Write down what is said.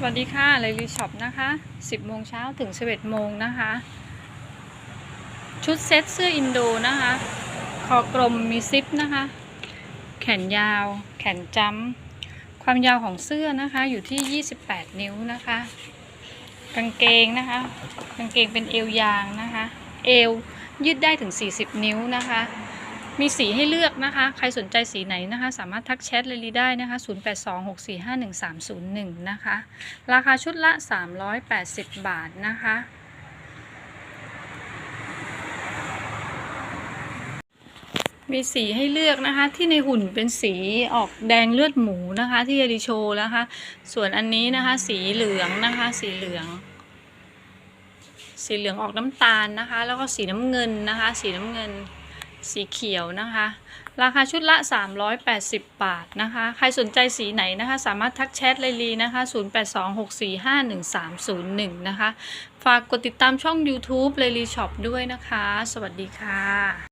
สวัสดีค่ะไลลีช็อปนะคะ 10โมงเช้าถึง 11โมงนะคะ ชุดเซ็ตเสื้ออินโดนะคะ คอกลมมีซิปนะคะ แขนยาว แขนจ้ำ ความยาวของเสื้อนะคะอยู่ที่ 28 นิ้วนะคะ กางเกงนะคะ กางเกงเป็นเอวยางนะคะ เอวยืดได้ถึง 40 นิ้วนะคะ มีสีให้เลือกนะคะ ใครสนใจสีไหนนะคะ สามารถทักแชทเลยลีได้นะคะ 0826451301 นะคะ ราคาชุดละ 380 บาทนะคะ มีสีให้เลือกนะคะ ที่ในหุ่นเป็นสีออกแดงเลือดหมูนะคะ ที่เอริโชนะคะ ส่วนอันนี้นะคะ สีเหลืองนะคะ สีเหลืองสีเหลืองออกน้ำตาลนะคะ แล้วก็สีน้ำเงินนะคะ สีน้ำเงิน สีเขียวนะคะ ราคาชุดละ 380 บาทนะคะ ใครสนใจสีไหนนะคะ สามารถทักแชทเลยลีนะคะ 0826451301 นะคะ ฝากกดติดตามช่อง YouTube เลยลีช็อปด้วยนะคะ สวัสดีค่ะ